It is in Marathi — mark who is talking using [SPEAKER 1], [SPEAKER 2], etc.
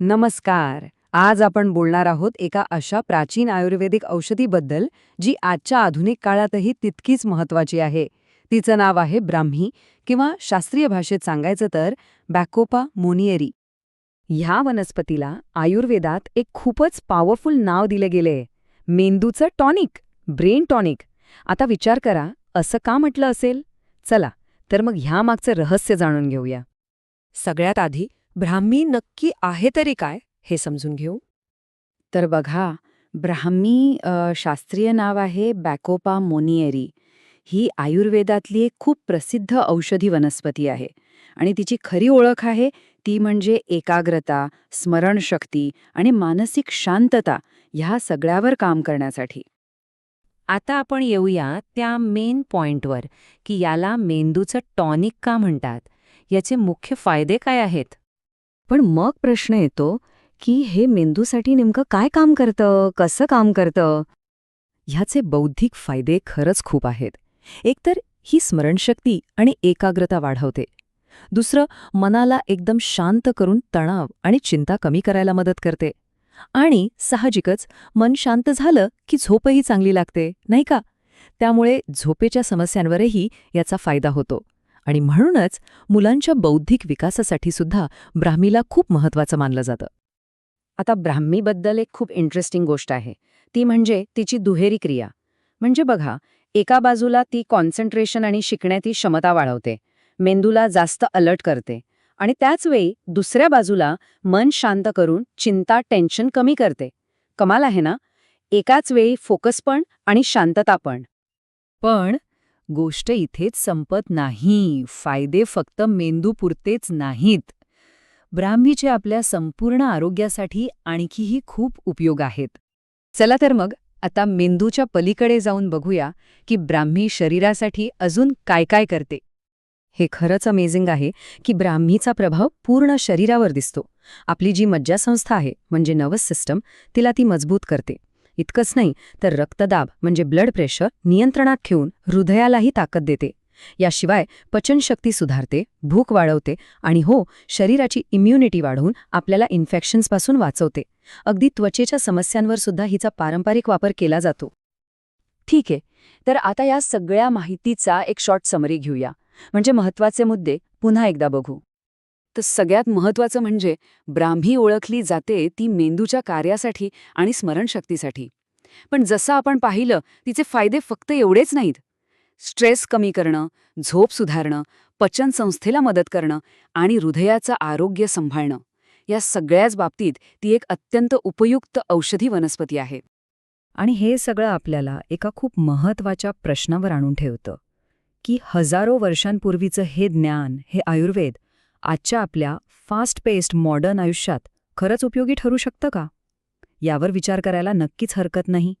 [SPEAKER 1] नमस्कार. आज आपण बोलणार आहोत एका अशा प्राचीन आयुर्वेदिक औषधीबद्दल जी आजच्या आधुनिक काळातही तितकीच महत्वाची आहे. तिचं नाव आहे ब्राह्मी किंवा शास्त्रीय भाषेत सांगायचं तर बॅकोपा मोनिएरी. ह्या वनस्पतीला आयुर्वेदात एक खूपच पॉवरफुल नाव दिले गेलंय. मेंदूचं टॉनिक ब्रेन टॉनिक. आता विचार करा असं का म्हटलं असेल? चला तर मग ह्यामागचं रहस्य जाणून घेऊया.
[SPEAKER 2] सगळ्यात आधी ब्राह्मी नक्की आहे तरी काय हे समजून घेऊ.
[SPEAKER 1] तर बघा ब्राह्मी शास्त्रीय नाव आहे बॅकोपा मोनिएरी. ही आयुर्वेदातली एक खूप प्रसिद्ध औषधी वनस्पती आहे आणि तिची खरी ओळख आहे ती म्हणजे एकाग्रता स्मरणशक्ती आणि मानसिक शांतता ह्या सगळ्यावर काम करण्यासाठी.
[SPEAKER 2] आता आपण येऊया त्या मेन पॉइंटवर की याला मेंदूचं टॉनिक का म्हणतात? याचे मुख्य फायदे काय आहेत?
[SPEAKER 1] पण मग प्रश्न येतो की हे मेंदूसाठी नेमकं काय काम करतं? कसं काम करतं? ह्याचे बौद्धिक फायदे खरंच खूप आहेत. एकतर ही स्मरणशक्ती आणि एकाग्रता वाढवते. दुसरं मनाला एकदम शांत करून तणाव आणि चिंता कमी करायला मदत करते. आणि साहजिकच मन शांत झालं की झोपही चांगली लागते नाही का? त्यामुळे झोपेच्या समस्यांवरही याचा फायदा होतो. आणि म्हणूनच मुलांच्या बौद्धिक विकासासाठी सुद्धा ब्राह्मीला खूप महत्वाचं मानलं जातं. आता ब्राह्मीबद्दल एक खूप इंटरेस्टिंग गोष्ट आहे. ती म्हणजे तिची दुहेरी क्रिया. म्हणजे बघा एका बाजूला ती कॉन्सन्ट्रेशन आणि शिकण्याची क्षमता वाढवते मेंदूला जास्त अलर्ट करते आणि त्याचवेळी दुसऱ्या बाजूला मन शांत करून चिंता टेन्शन कमी करते. कमाल आहे ना? एकाच वेळी फोकस पण आणि शांतता पण. पण गोष्ट इथेच संपत नाही. फायदे फक्त मेंदूपुरतेच नाहीत. ब्राह्मीचे आपल्या संपूर्ण आरोग्यासाठी आणखीही खूप उपयोग आहेत. चला तर मग आता मेंदूच्या पलीकडे जाऊन बघूया की ब्राह्मी शरीरासाठी अजून काय काय करते. हे खरंच अमेझिंग आहे की ब्राह्मीचा प्रभाव पूर्ण शरीरावर दिसतो. आपली जी मज्जासंस्था आहे म्हणजे नर्वस सिस्टम तिला ती मजबूत करते. इतकंच नाही तर रक्तदाब म्हणजे ब्लड प्रेशर नियंत्रणात ठेवून हृदयालाही ताकद देते. याशिवाय पचनशक्ती सुधारते भूक वाढवते आणि हो शरीराची इम्युनिटी वाढवून आपल्याला इन्फेक्शन्सपासून वाचवते. अगदी त्वचेच्या समस्यांवर सुद्धा हिचा पारंपरिक वापर केला जातो. ठीक आहे तर आता या सगळ्या माहितीचा एक शॉर्ट समरी घेऊया. म्हणजे महत्त्वाचे मुद्दे पुन्हा एकदा बघू. तर सगळ्यात महत्वाचं म्हणजे ब्राह्मी ओळखली जाते ती मेंदूच्या कार्यासाठी आणि स्मरणशक्तीसाठी. पण जसं आपण पाहिलं तिचे फायदे फक्त एवढेच नाहीत. स्ट्रेस कमी करणं झोप सुधारणं पचनसंस्थेला मदत करणं आणि हृदयाचं आरोग्य सांभाळणं या सगळ्याच बाबतीत ती एक अत्यंत उपयुक्त औषधी वनस्पती आहे. आणि हे सगळं आपल्याला एका खूप महत्त्वाच्या प्रश्नावर आणून ठेवतं की हजारो वर्षांपूर्वीचं हे ज्ञान हे आयुर्वेद आजच्या आपल्या फास्ट पेस्ड मॉडर्न आयुष्यात खरंच उपयोगी ठरू शकतं का? यावर विचार करायला नक्कीच हरकत नाही.